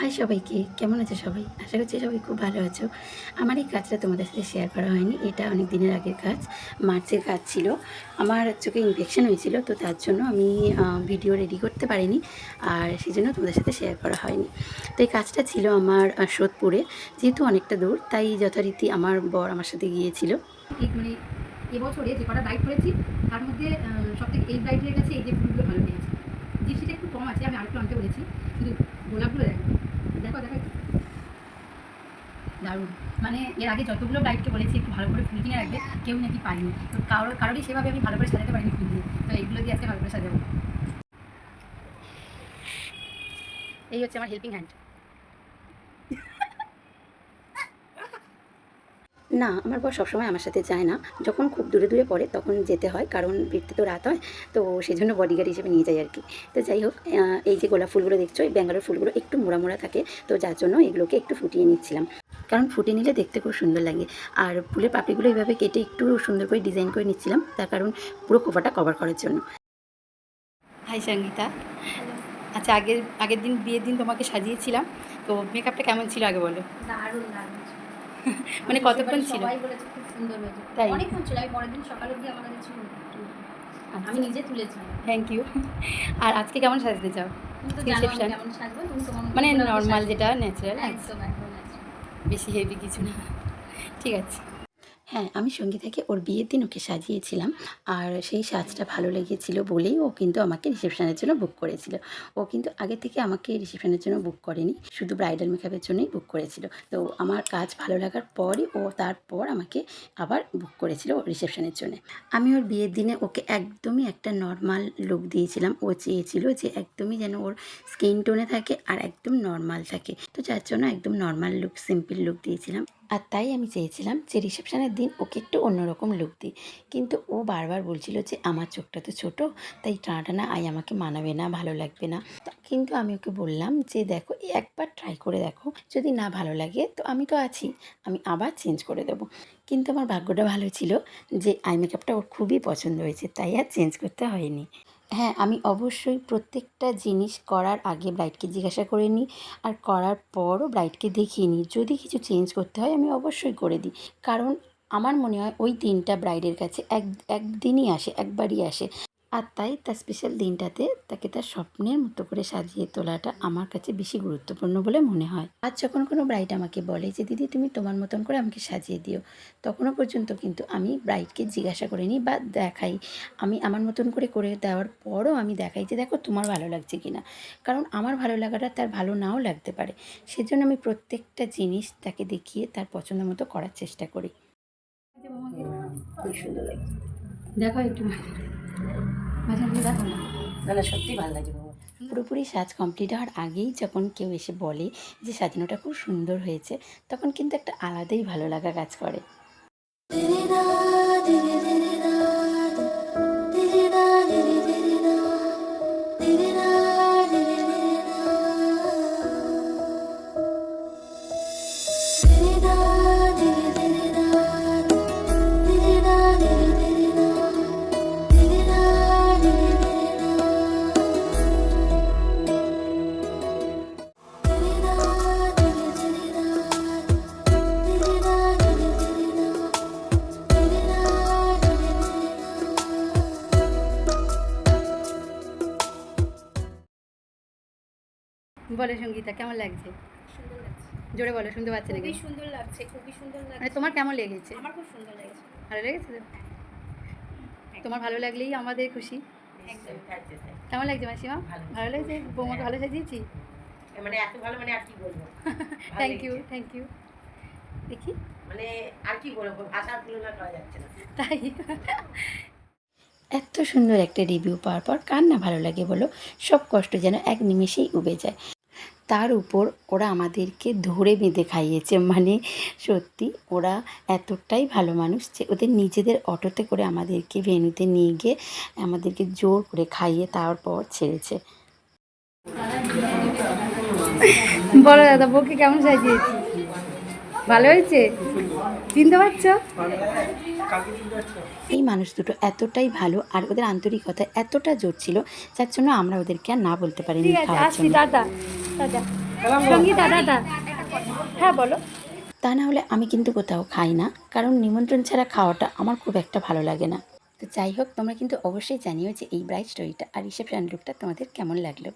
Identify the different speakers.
Speaker 1: High সবাইকে, কেমন আছো সবাই? আশা করছি সবাই খুব ভালো আছো। আমার এই কাজটা তোমাদের সাথে শেয়ার করা হয়নি, এটা অনেক দিনের আগের কাজ, মার্চের কাজ ছিল। আমার চোখে ইনফেকশন হয়েছিল, তো তার জন্য আমি ভিডিও রেডি করতে পারিনি, আর সেই জন্য তোমাদের সাথে শেয়ার করা হয়নি। তো এই কাজটা ছিল আমার সোদপুরে, যেহেতু অনেকটা দূর, তাই যথারীতি আমার বর আমার সাথে গিয়েছিল।
Speaker 2: মানে এবছরে যে কটা ব্রাইড করেছি, তার মধ্যে সব থেকে এই ব্রাইডের কাছে এই যে ফুলগুলো ভালো লেগেছে জিপসিটা একটু কম আছে, আমি আরেকটু আনতে বলেছি। কিন্তু গোলাপগুলো দেখো দেখো দেখো একটু। দারুণ। মানে এর আগে যতগুলো ব্রাইডকে বলেছি, একটু ভালো করে ফুল কিনে রাখবে, কেউ নাকি পাইনি তো কারোর কারোরই সেভাবে আমি ভালো করে সাজাতে পারিনি ফুল দিয়ে। তো এইগুলো দিয়ে আজকে ভালো করে সাজাবো। এই হচ্ছে আমার হেল্পিং হ্যান্ড
Speaker 1: না, আমার বর সবসময় আমার সাথে যায় না। যখন খুব দূরে দূরে পড়ে, তখন যেতে হয়, কারণ ফিরতে তো রাত হয়, তো সেই জন্য বডিগার্ড হিসেবে নিয়ে যাই আর কি। তো যাই হোক এই যে গোলাপ ফুলগুলো দেখছ, এই ব্যাঙ্গালোর ফুলগুলো একটু মোড়া মোড়া থাকে, তো যার জন্য এগুলোকে একটু ফুটিয়ে নিচ্ছিলাম। কারণ ফুটে নিলে দেখতে খুব সুন্দর লাগে। আর ফুলের পাপড়িগুলো এইভাবে কেটে একটু সুন্দর করে ডিজাইন করে নিচ্ছিলাম তার কারণ পুরো খোপাটা কভার করার জন্য।
Speaker 2: হাই সঙ্গীতা আচ্ছা আগের আগের দিন বিয়ের দিন তোমাকে সাজিয়েছিলাম তো মেকআপটা কেমন ছিল আগে বলো?
Speaker 3: দারুণ দারুণ
Speaker 2: মানে কতক্ষণ ছিল?
Speaker 3: সবাই বলেছে খুব সুন্দর হয়েছে।
Speaker 2: তাই?
Speaker 3: অনেকক্ষণ ছিল আমি পরের দিন সকালে গিয়ে আমার কাছে ছিল আমি নিজে তুলেছি।
Speaker 2: থ্যাংক ইউ আর আজকে কেমন সাজতে চাও? মানে নর্মাল যেটা ন্যাচারাল
Speaker 3: একদম।
Speaker 2: বেশি হেভি কিছু না। ঠিক আছে।
Speaker 1: হ্যাঁ আমি সঙ্গীতাকে ওর বিয়ের দিন ওকে সাজিয়েছিলাম। আর সেই সাজটা ভালো লেগেছিল বলেই ও কিন্তু আমাকে রিসেপশনের জন্য বুক করেছিল। ও কিন্তু আগে থেকে আমাকে রিসেপশনের জন্য বুক করেনি, শুধু ব্রাইডাল মেকআপের জন্যই বুক করেছিল। তো আমার কাজ ভালো লাগার পরই ও তারপর আমাকে আবার বুক করেছিল রিসেপশনের জন্য। আমি ওর বিয়ের দিনে ওকে একদমই একটা নর্মাল লুক দিয়েছিলাম। ও চেয়েছিল যে একদমই যেন ওর স্কিন টোনে থাকে আর একদম নর্মাল থাকে। তো যার জন্য একদম নর্মাল লুক সিম্পল লুক দিয়েছিলাম। আর তাই আমি চেয়েছিলাম যে রিসেপশনের দিন ওকে একটু অন্যরকম লুক দিই। কিন্তু ও বারবার বলছিল যে, আমার চোখটা তো ছোটো, তাই টানা টানা আই আমাকে মানাবে না, ভালো লাগবে না। কিন্তু আমি ওকে বললাম যে, দেখো একবার ট্রাই করে দেখো, যদি না ভালো লাগে তো আমি তো আছি, আমি আবার চেঞ্জ করে দেবো। কিন্তু আমার ভাগ্যটা ভালো ছিল যে আই মেকআপটা ওর খুবই পছন্দ হয়েছে, তাই আর চেঞ্জ করতে হয়নি। হ্যাঁ আমি অবশ্যই প্রত্যেকটা জিনিস করার আগে ব্রাইডকে জিজ্ঞাসা করে নিই, আর করার পরও ব্রাইডকে দেখিয়ে নিই। যদি কিছু চেঞ্জ করতে হয়, আমি অবশ্যই করে দিই। কারণ আমার মনে হয় ওই দিনটা ব্রাইডের কাছে এক, একদিনই আসে, একবারই আসে। আর তাই তার স্পেশাল দিনটাতে তাকে তার স্বপ্নের মতো করে সাজিয়ে তোলাটা আমার কাছে বেশি গুরুত্বপূর্ণ বলে মনে হয়। আর যখন কোনো ব্রাইড আমাকে বলে যে, দিদি, তুমি তোমার মতন করে আমাকে সাজিয়ে দিও, তখনও পর্যন্ত কিন্তু আমি ব্রাইডকে জিজ্ঞাসা করে নিই বা দেখাই। আমি আমার মতন করে করে দেওয়ার পরও আমি দেখাই যে, দেখো, তোমার ভালো লাগছে কি না? কারণ আমার ভালো লাগাটা তার ভালো নাও লাগতে পারে। সেজন্য আমি প্রত্যেকটা জিনিস তাকে দেখিয়ে তার পছন্দ মতো করার চেষ্টা করি। খুব সুন্দর লাগে
Speaker 2: দেখো একটু মাঝে মাঝে। দেখো না?
Speaker 4: না না সত্যি ভালো লাগে
Speaker 1: পুরোপুরি সাজ কমপ্লিট হওয়ার আগেই যখন কেউ এসে বলে যে সাজানোটা খুব সুন্দর হয়েছে তখন কিন্তু একটা আলাদাই ভালো লাগা কাজ করে।
Speaker 2: বলো সঙ্গীতা কেমন লাগছে?
Speaker 3: সুন্দর লাগছে।
Speaker 2: জোরে বলো শুনতে পাচ্ছি নাকি
Speaker 3: খুবই সুন্দর লাগছে খুবই সুন্দর
Speaker 2: মানে
Speaker 3: লাগছে
Speaker 2: তোমার কেমন লেগেছে?
Speaker 3: আমার খুব সুন্দর লেগেছে।
Speaker 2: ভালো লেগেছে তোমার ভালো লাগলেই আমাদের খুশি। কেমন লাগছে মাসিমা?
Speaker 4: ভালো।
Speaker 2: ভালো লাগছে? বৌমাকে ভালো সাজিয়েছি?
Speaker 4: মানে এত ভালো মানে আর কি বলব?
Speaker 2: থ্যাংক ইউ থ্যাংক ইউ দেখি।
Speaker 4: মানে আর কি বলব ভাষার তুলনা করা যাচ্ছে না।
Speaker 2: তাই?
Speaker 1: এত সুন্দর একটা রিভিউ পাওয়ার পর কার না ভালো লাগে বলো? সব কষ্ট যেন এক নিমেষেই উবে যায়। তার উপর ওরা আমাদেরকে ধরে বেঁধে খাইয়েছে। মানে সত্যি ওরা এতটাই ভালো মানুষ যে ওদের নিজেদের অটোতে করে আমাদেরকে ভেন্যুতে নিয়ে গিয়ে আমাদেরকে জোর করে খাইয়ে তারপর ছেড়েছে।
Speaker 2: বলো দাদা বউকে কেমন সাজিয়েছি? ভালো হয়েছে? চিনতে পারছ?
Speaker 1: এই মানুষ দুটো এতটাই ভালো আর ওদের আন্তরিকতা এতটা জোর ছিল যার জন্য আমরা ওদেরকে আর না বলতে পারিনি খাওয়ার জন্য।
Speaker 3: হ্যাঁ বলো।
Speaker 1: তা না হলে আমি কিন্তু কোথাও খাই না কারণ নিমন্ত্রণ ছাড়া খাওয়াটা আমার খুব একটা ভালো লাগে না। তো যাই হোক তোমরা কিন্তু অবশ্যই জানিও যে এই ব্রাইট স্টোরিটা আর রিসেপশন লুকটা তোমাদের কেমন লাগল।